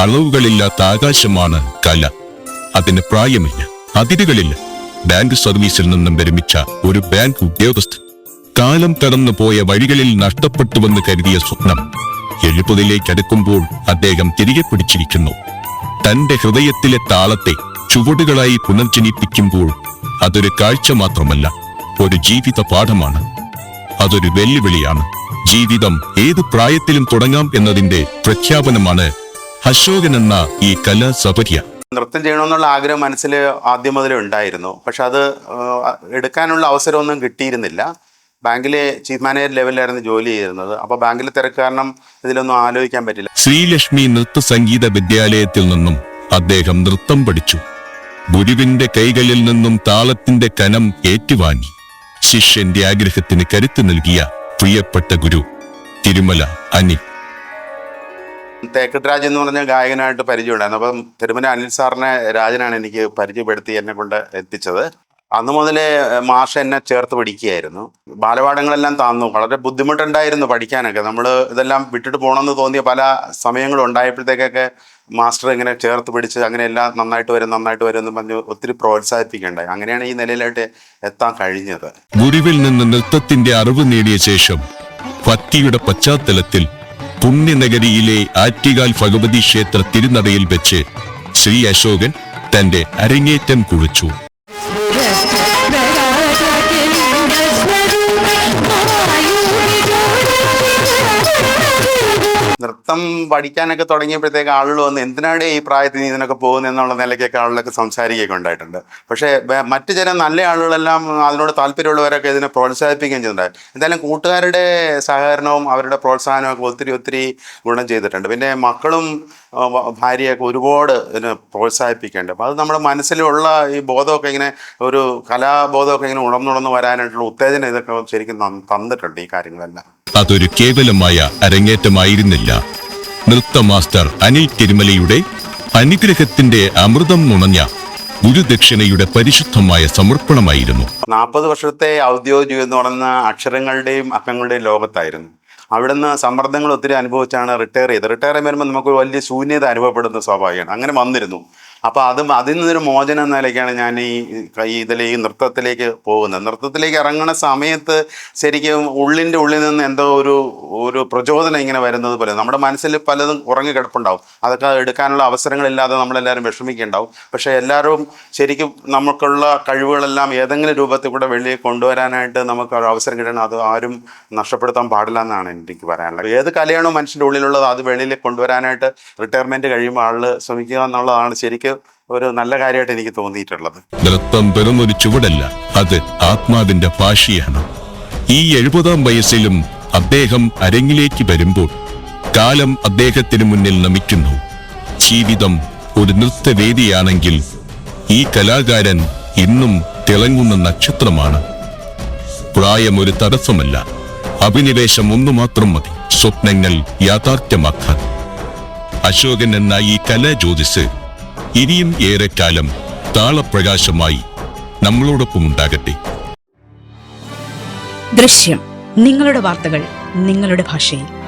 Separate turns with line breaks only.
അളവുകളില്ലാത്ത ആകാശമാണ് കല. അതിന് പ്രായമില്ല അതിരുകളില്ല ബാങ്ക് സർവീസിൽ നിന്നും വിരമിച്ച ഒരു ബാങ്ക് ഉദ്യോഗസ്ഥൻ കാലം കടന്നു പോയ വഴികളിൽ നഷ്ടപ്പെട്ടുവെന്ന് കരുതിയ സ്വപ്നം എഴുപതിലേക്ക് അടുക്കുമ്പോൾ അദ്ദേഹം തിരികെ പിടിച്ചിരിക്കുന്നു. തന്റെ ഹൃദയത്തിലെ താളത്തെ ചുവടുകളായി പുനർജനിപ്പിക്കുമ്പോൾ അതൊരു കാഴ്ച മാത്രമല്ല ഒരു ജീവിത പാഠമാണ്. അതൊരു വെല്ലുവിളിയാണ്. ജീവിതം ഏത് പ്രായത്തിലും തുടങ്ങാം എന്നതിന്റെ പ്രഖ്യാപനമാണ് അശോകൻ എന്ന ഈ കലാസപര്യ.
നൃത്തം ചെയ്യണമെന്നുള്ള ആഗ്രഹം മനസ്സിൽ ആദ്യം മുതലേ ഉണ്ടായിരുന്നു. പക്ഷെ അത് എടുക്കാനുള്ള അവസരമൊന്നും കിട്ടിയിരുന്നില്ല. ബാങ്കിലെ ചീഫ് മാനേജർ ലെവലിലായിരുന്നു ജോലി ചെയ്തിരുന്നത് അപ്പൊ ബാങ്കിൽ തിരക്ക് കാരണം ഇതിലൊന്നും ആലോചിക്കാൻ പറ്റില്ല.
ശ്രീലക്ഷ്മി നൃത്ത സംഗീത വിദ്യാലയത്തിൽ നിന്നും അദ്ദേഹം നൃത്തം പഠിച്ചു. ഗുരുവിന്റെ കൈകളിൽ നിന്നും താളത്തിന്റെ കനം ഏറ്റുവാങ്ങി. ശിഷ്യന്റെ ആഗ്രഹത്തിന് കരുത്ത് നൽകിയ പ്രിയപ്പെട്ട ഗുരു തിരുമല അനി
തേക്കട്ട് രാജ് എന്ന് പറഞ്ഞ ഗായകനായിട്ട് പരിചയമുണ്ടായിരുന്നു. അപ്പം തിരുമല അനിൽ സാറിനെ രാജനാണ് എനിക്ക് പരിചയപ്പെടുത്തി എന്നെ കൊണ്ട് എത്തിച്ചത്. അന്ന് മുതലേ മാഷ എന്നെ ചേർത്ത് പഠിക്കുകയായിരുന്നു. ബാലപാഠങ്ങളെല്ലാം താന്നു. വളരെ ബുദ്ധിമുട്ടുണ്ടായിരുന്നു പഠിക്കാനൊക്കെ. നമ്മൾ ഇതെല്ലാം വിട്ടിട്ട് പോകണമെന്ന് തോന്നിയ പല സമയങ്ങളും ഉണ്ടായപ്പോഴത്തേക്കൊക്കെ മാസ്റ്റർ ഇങ്ങനെ ചേർത്ത് പിടിച്ച് അങ്ങനെ എല്ലാം നന്നായിട്ട് വരും നന്നായിട്ട് വരും എന്ന് പറഞ്ഞ് ഒത്തിരി പ്രോത്സാഹിപ്പിക്കേണ്ടായി അങ്ങനെയാണ് ഈ നിലയിലായിട്ട് എത്താൻ കഴിഞ്ഞത്.
ഗുരുവിൽ നിന്ന് നൃത്തത്തിന്റെ അറിവ് നേടിയ ശേഷം ഭക്തിയുടെ പശ്ചാത്തലത്തിൽ പുണ്യനഗരിയിലെ ആറ്റികാൽ ഭഗവതി ക്ഷേത്ര തിരുനടയിൽ വെച്ച് ശ്രീ അശോകൻ തന്റെ അരങ്ങേറ്റം കുറിച്ചു.
നൃത്തം പഠിക്കാനൊക്കെ തുടങ്ങിയപ്പോഴത്തേക്ക് ആളുകൾ വന്ന് എന്തിനാണ് ഈ പ്രായത്തിൽ ഇതിനൊക്കെ പോകുന്നത് എന്നുള്ള നിലയ്ക്കൊക്കെ ആളുകളൊക്കെ സംസാരിക്കുകയൊക്കെ ഉണ്ടായിട്ടുണ്ട്. പക്ഷേ മറ്റു ചില നല്ല ആളുകളെല്ലാം അതിനോട് താല്പര്യമുള്ളവരൊക്കെ ഇതിനെ പ്രോത്സാഹിപ്പിക്കുകയും ചെയ്തിട്ടുണ്ടായി. എന്തായാലും കൂട്ടുകാരുടെ സഹകരണവും അവരുടെ പ്രോത്സാഹനവും ഒക്കെ ഒത്തിരി ഒത്തിരി ഗുണം ചെയ്തിട്ടുണ്ട്. പിന്നെ മക്കളും ഭാര്യയൊക്കെ ഒരുപാട് ഇതിനെ പ്രോത്സാഹിപ്പിക്കേണ്ടത് അപ്പോൾ അത് നമ്മുടെ മനസ്സിലുള്ള ഈ ബോധമൊക്കെ ഇങ്ങനെ ഒരു കലാബോധമൊക്കെ ഇങ്ങനെ ഉണർന്നുണർന്ന് വരാനായിട്ടുള്ള ഉത്തേജനം ഇതൊക്കെ ശരിക്കും തന്നിട്ടുണ്ട് ഈ കാര്യങ്ങളെല്ലാം.
അതൊരു കേവലമായ അരങ്ങേറ്റമായിരുന്നില്ല. നൃത്ത മാസ്റ്റർ അനിൽ തിരുമലയുടെ അനുഗ്രഹത്തിന്റെ അമൃതം നുണഞ്ഞ ഗുരുദക്ഷിണയുടെ പരിശുദ്ധമായ സമർപ്പണമായിരുന്നു.
നാൽപ്പത് വർഷത്തെ ഔദ്യോഗിക ജീവിതം എന്ന് പറയുന്ന അക്ഷരങ്ങളുടെയും അക്കങ്ങളുടെയും ലോകത്തായിരുന്നു. അവിടുന്ന് സമ്മർദ്ദങ്ങൾ ഒത്തിരി അനുഭവിച്ചാണ് റിട്ടയർ ചെയ്തത്. റിട്ടയർ ചെയ്യുമ്പോൾ നമുക്ക് വലിയ ശൂന്യത അനുഭവപ്പെടുന്ന സ്വാഭാവികമാണ്. അങ്ങനെ വന്നിരുന്നു. അപ്പോൾ അതും അതിൽ നിന്നൊരു മോചനം നിലയ്ക്കാണ് ഞാൻ ഈ ഇതിൽ ഈ നൃത്തത്തിലേക്ക് പോകുന്നത്. നൃത്തത്തിലേക്ക് ഇറങ്ങുന്ന സമയത്ത് ശരിക്കും ഉള്ളിന്റെ ഉള്ളിൽ നിന്ന് എന്തോ ഒരു ഒരു പ്രചോദനം ഇങ്ങനെ വരുന്നത് പോലെ. നമ്മുടെ മനസ്സിൽ പലതും ഉറങ്ങി കിടപ്പുണ്ടാവും. അതൊക്കെ എടുക്കാനുള്ള അവസരങ്ങളില്ലാതെ നമ്മളെല്ലാവരും വിഷമിക്കുന്നുണ്ടാവും. പക്ഷേ എല്ലാവരും ശരിക്കും നമുക്കുള്ള കഴിവുകളെല്ലാം ഏതെങ്കിലും രൂപത്തിൽ കൂടെ വെളിയിൽ കൊണ്ടുവരാനായിട്ട് നമുക്ക് ഒരു അവസരം കിട്ടണം. അത് ആരും നഷ്ടപ്പെടുത്താൻ പാടില്ല എന്നാണ് എനിക്ക് പറയാനുള്ളത്. ഏത് കലയാണോ മനുഷ്യന്റെ ഉള്ളിലുള്ളത് അത് വെളിയിൽ കൊണ്ടുവരാനായിട്ട് റിട്ടയർമെന്റ് കഴിയുമ്പോൾ ആൾ ശ്രമിക്കുക എന്നുള്ളതാണ് ശരിക്കും ഒരു നല്ല കാര്യമായിട്ട് എനിക്ക് തോന്നിയിട്ടുള്ളത്.
നൃത്തം വെറുമൊരു ചുവടല്ല അത് ആത്മാവിന്റെ ഭാഷയാണ് ഈ എഴുപതാം വയസ്സിലും അദ്ദേഹം അരങ്ങിലേക്ക് വരുമ്പോൾ കാലം അദ്ദേഹത്തിന് മുന്നിൽ നമിക്കുന്നു. ജീവിതം ഒരു നൃത്തവേദിയാണെങ്കിൽ ഈ കലാകാരൻ ഇന്നും തിളങ്ങുന്ന നക്ഷത്രമാണ്. പ്രായം ഒരു തടസ്സമല്ല അഭിനിവേശം ഒന്നു മാത്രം മതി സ്വപ്നങ്ങൾ യാഥാർത്ഥ്യമാക്കാൻ. അശോകൻ എന്ന ഈ കലാജ്യോതിസ് ഇനിയും ഏറെക്കാലം താളപ്രകാശമായി നമ്മളോടൊപ്പം ഉണ്ടാകട്ടെ.
ദൃശ്യം നിങ്ങളുടെ വാർത്തകൾ നിങ്ങളുടെ ഭാഷയിൽ.